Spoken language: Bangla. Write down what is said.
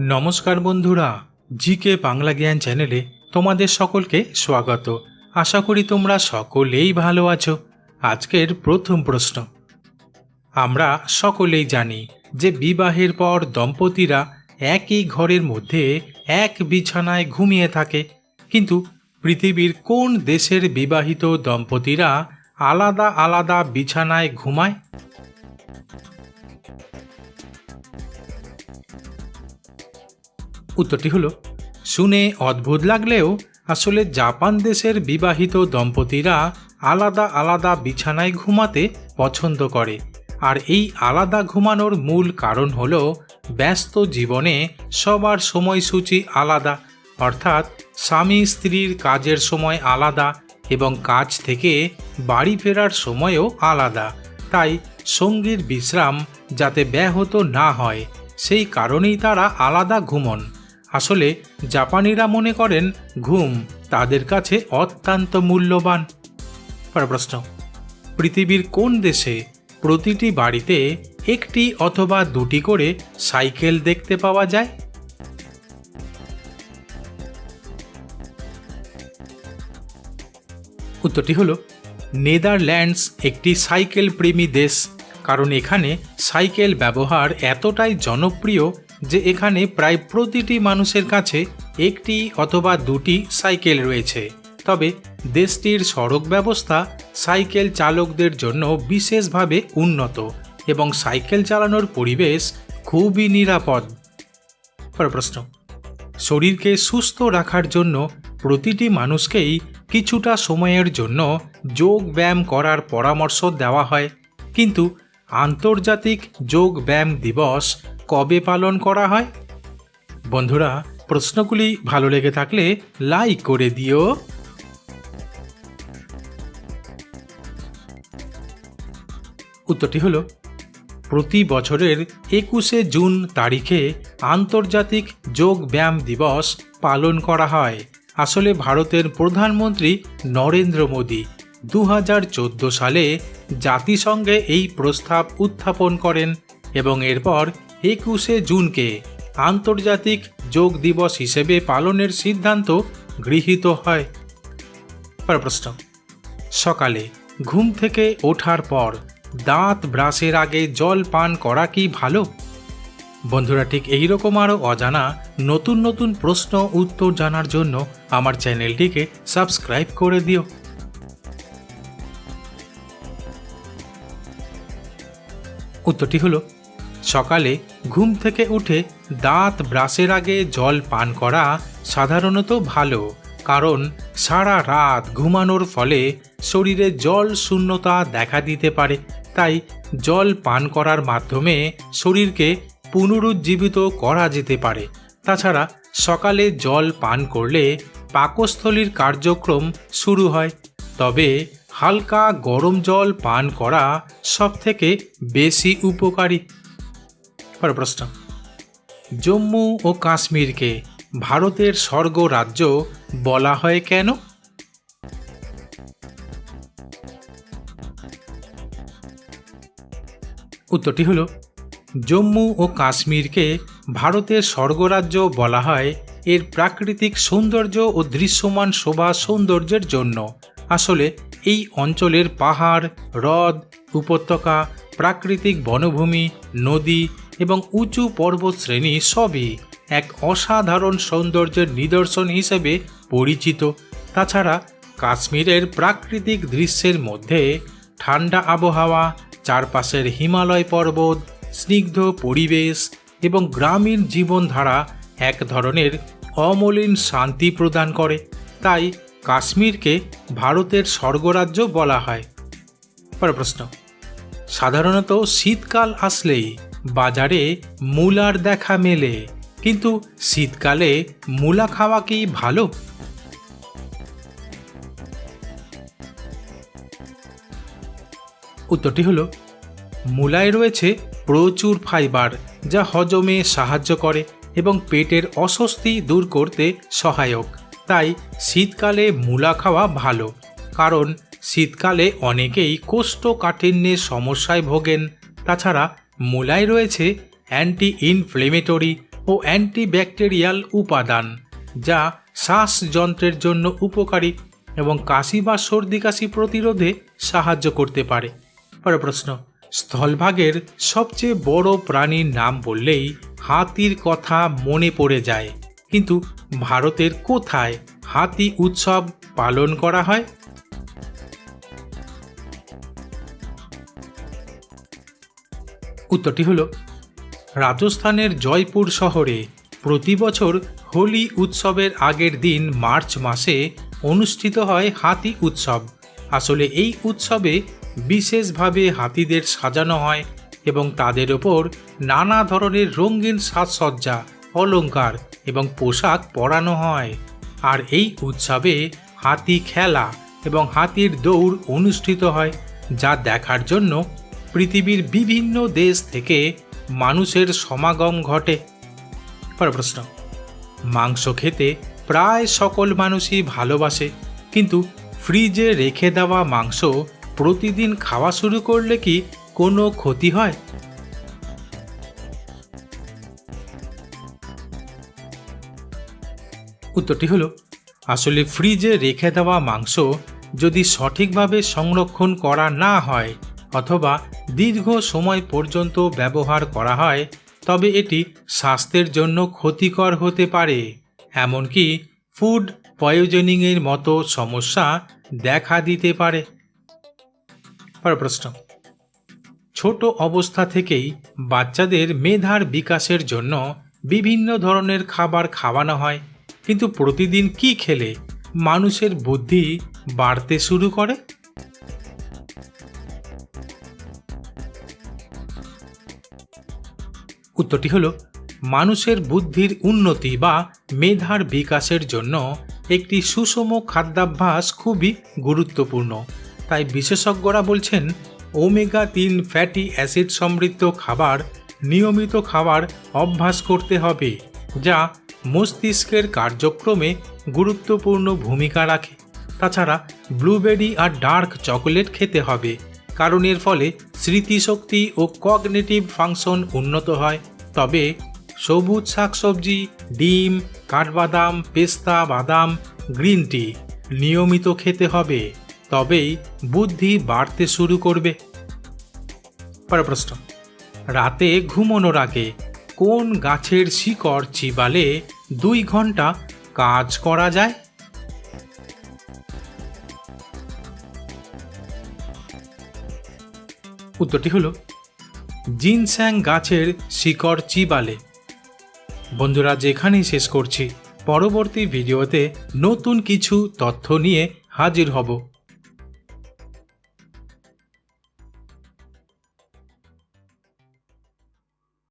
নমস্কার বন্ধুরা, জিকে বাংলা জ্ঞান চ্যানেলে তোমাদের সকলকে স্বাগত। আশা করি তোমরা সকলেই ভালো আছো। আজকের প্রথম প্রশ্ন। আমরা সকলেই জানি যে বিবাহের পর দম্পতিরা একই ঘরের মধ্যে এক বিছানায় ঘুমিয়ে থাকে। কিন্তু পৃথিবীর কোন দেশের বিবাহিত দম্পতিরা আলাদা আলাদা বিছানায় ঘুমায়? উত্তরটি হলো, শুনে অদ্ভুত লাগলেও আসলে জাপান দেশের বিবাহিত দম্পতিরা আলাদা আলাদা বিছানায় ঘুমাতে পছন্দ করে। আর এই আলাদা ঘুমানোর মূল কারণ হল, ব্যস্ত জীবনে সবার সময়সূচি আলাদা। অর্থাৎ স্বামী স্ত্রীর কাজের সময় আলাদা এবং কাজ থেকে বাড়ি ফেরার সময়ও আলাদা। তাই সঙ্গীর বিশ্রাম যাতে ব্যাহত না হয়, সেই কারণেই তারা আলাদা ঘুমন। আসলে জাপানিরা মনে করেন ঘুম তাদের কাছে অত্যন্ত মূল্যবান। প্রশ্ন পৃথিবীর কোন দেশে প্রতিটি বাড়িতে একটি অথবা দুটি করে সাইকেল দেখতে পাওয়া যায়? উত্তরটি হলো, নেদারল্যান্ডস একটি সাইকেল প্রেমী দেশ, কারণ এখানে সাইকেল ব্যবহার এতটাই জনপ্রিয় যে এখানে প্রায় প্রতিটি মানুষের কাছে একটি অথবা দুটি সাইকেল রয়েছে। তবে দেশটির সড়ক ব্যবস্থা সাইকেল চালকদের জন্য বিশেষভাবে উন্নত এবং সাইকেল চালানোর পরিবেশ খুবই নিরাপদ। প্রশ্ন, শরীরকে সুস্থ রাখার জন্য প্রতিটি মানুষকেই কিছুটা সময়ের জন্য যোগ ব্যায়াম করার পরামর্শ দেওয়া হয়। কিন্তু আন্তর্জাতিক যোগ ব্যায়াম দিবস কবে পালন করা হয়? বন্ধুরা, প্রশ্নগুলি ভালো লেগে থাকলে লাইক করে দিও। উত্তরটি হলো, প্রতি বছরের একুশে জুন তারিখে আন্তর্জাতিক যোগ ব্যায়াম দিবস পালন করা হয়। আসলে ভারতের প্রধানমন্ত্রী নরেন্দ্র মোদী দু হাজার চোদ্দ সালে জাতিসংঘে এই প্রস্তাব উত্থাপন করেন এবং এরপর একুশে জুনকে আন্তর্জাতিক যোগ দিবস হিসেবে পালনের সিদ্ধান্ত গৃহীত হয়। প্রশ্ন। সকালে ঘুম থেকে ওঠার পর দাঁত ব্রাশের আগে জল পান করা কি ভালো? বন্ধুরা, ঠিক এইরকম আরও অজানা নতুন নতুন প্রশ্ন উত্তর জানার জন্য আমার চ্যানেলটিকে সাবস্ক্রাইব করে দিও। উত্তরটি হলো সকালে ঘুম থেকে উঠে দাঁত ব্রাশের আগে জল পান করা সাধারণত ভালো, কারণ সারা রাত ঘুমানোর ফলে শরীরে জল শূন্যতা দেখা দিতে পারে। তাই জল পান করার মাধ্যমে শরীরকে পুনরুজ্জীবিত করা যেতে পারে। তাছাড়া সকালে জল পান করলে পাকস্থলীর কার্যক্রম শুরু হয়। তবে হালকা গরম জল পান করা সবথেকে বেশি উপকারী। প্রশ্ন। জম্মু ও কাশ্মীরকে ভারতের স্বর্গ রাজ্য বলা হয় কেন? উত্তরটি হল, জম্মু ও কাশ্মীরকে ভারতের স্বর্গরাজ্য বলা হয় এর প্রাকৃতিক সৌন্দর্য ও দৃশ্যমান শোভা সৌন্দর্যের জন্য। আসলে, এই অঞ্চলের পাহাড়, হ্রদ, উপত্যকা, প্রাকৃতিক বনভূমি, নদী এবং উঁচু পর্বত শ্রেণি সবই এক অসাধারণ সৌন্দর্যের নিদর্শন হিসেবে পরিচিত। তাছাড়া কাশ্মীরের প্রাকৃতিক দৃশ্যের মধ্যে ঠান্ডা আবহাওয়া, চারপাশের হিমালয় পর্বত, স্নিগ্ধ পরিবেশ এবং গ্রামীণ জীবনধারা এক ধরনের অমলিন শান্তি প্রদান করে। তাই কাশ্মীরকে ভারতের স্বর্গরাজ্য বলা হয়। পরের প্রশ্ন, সাধারণত শীতকাল আসলেই বাজারে মূলার দেখা মেলে, কিন্তু শীতকালে মূলা খাওয়া কি ভালো? উত্তরটি হলো, মূলায় রয়েছে প্রচুর ফাইবার যা হজমে সাহায্য করে এবং পেটের অস্বস্তি দূর করতে সহায়ক। তাই শীতকালে মূলা খাওয়া ভালো, কারণ শীতকালে অনেকেই কোষ্ঠকাঠিন্যের সমস্যায় ভোগেন। তাছাড়া মূলায় রয়েছে অ্যান্টি ইনফ্লেমেটরি ও অ্যান্টিব্যাকটেরিয়াল উপাদান, যা শ্বাসযন্ত্রের জন্য উপকারী এবং কাশি বা সর্দি কাশি প্রতিরোধে সাহায্য করতে পারে। পরের প্রশ্ন, স্থলভাগের সবচেয়ে বড় প্রাণীর নাম বললেই হাতির কথা মনে পড়ে যায়। কিন্তু ভারতের কোথায় হাতি উৎসব পালন করা হয়? উত্তরটি হল, রাজস্থানের জয়পুর শহরে প্রতি বছর হোলি উৎসবের আগের দিন মার্চ মাসে অনুষ্ঠিত হয় হাতি উৎসব। আসলে এই উৎসবে বিশেষভাবে হাতিদের সাজানো হয় এবং তাদের ওপর নানা ধরনের রঙিন সাজসজ্জা, অলংকার এবং পোশাক পরানো হয়। আর এই উৎসবে হাতি খেলা এবং হাতির দৌড় অনুষ্ঠিত হয়, যা দেখার জন্য পৃথিবীর বিভিন্ন দেশ থেকে মানুষের সমাগম ঘটে। পরের প্রশ্ন, মাংস খেতে প্রায় সকল মানুষই ভালোবাসে, কিন্তু ফ্রিজে রেখে দেওয়া মাংস প্রতিদিন খাওয়া শুরু করলে কি কোনো ক্ষতি হয়? উত্তরটি হলো, আসলে ফ্রিজে রেখে দেওয়া মাংস যদি সঠিকভাবে সংরক্ষণ করা না হয় অথবা দীর্ঘ সময় পর্যন্ত ব্যবহার করা হয়, তবে এটি স্বাস্থ্যের জন্য ক্ষতিকর হতে পারে। এমনকি ফুড পয়োজনিংয়ের মতো সমস্যা দেখা দিতে পারে। প্রশ্ন। ছোট অবস্থা থেকেই বাচ্চাদের মেধার বিকাশের জন্য বিভিন্ন ধরনের খাবার খাওয়ানো হয়। কিন্তু প্রতিদিন কি খেলে মানুষের বুদ্ধি বাড়তে শুরু করে? উত্তরটি হলো, মানুষের বুদ্ধির উন্নতি বা মেধার বিকাশের জন্য একটি সুষম খাদ্যাভ্যাস খুবই গুরুত্বপূর্ণ। তাই বিশেষজ্ঞরা বলছেন, ওমেগা তিন ফ্যাটি অ্যাসিড সমৃদ্ধ খাবার নিয়মিত খাবার অভ্যাস করতে হবে, যা মস্তিষ্কের কার্যক্রমে গুরুত্বপূর্ণ ভূমিকা রাখে। তাছাড়া ব্লুবেরি আর ডার্ক চকোলেট খেতে হবে কারণ এর ফলে স্মৃতিশক্তি ও কগনেটিভ ফাংশন উন্নত হয়। তবে সবুজ শাকসবজি, ডিম, কাঠবাদাম, পেস্তা, বাদাম, গ্রিন টি নিয়মিত খেতে হবে। তবেই বুদ্ধি বাড়তে শুরু করবে। পরের প্রশ্ন। রাতে ঘুমানোর আগে কোন গাছের শিকড় চিবালে দুই ঘণ্টা কাজ করা যায়? উত্তরটি হল, জিনস্যাং গাছের শিকড় চিবালে। বন্ধুরা, যেখানেই শেষ করছি, পরবর্তী ভিডিওতে নতুন কিছু তথ্য নিয়ে হাজির হব।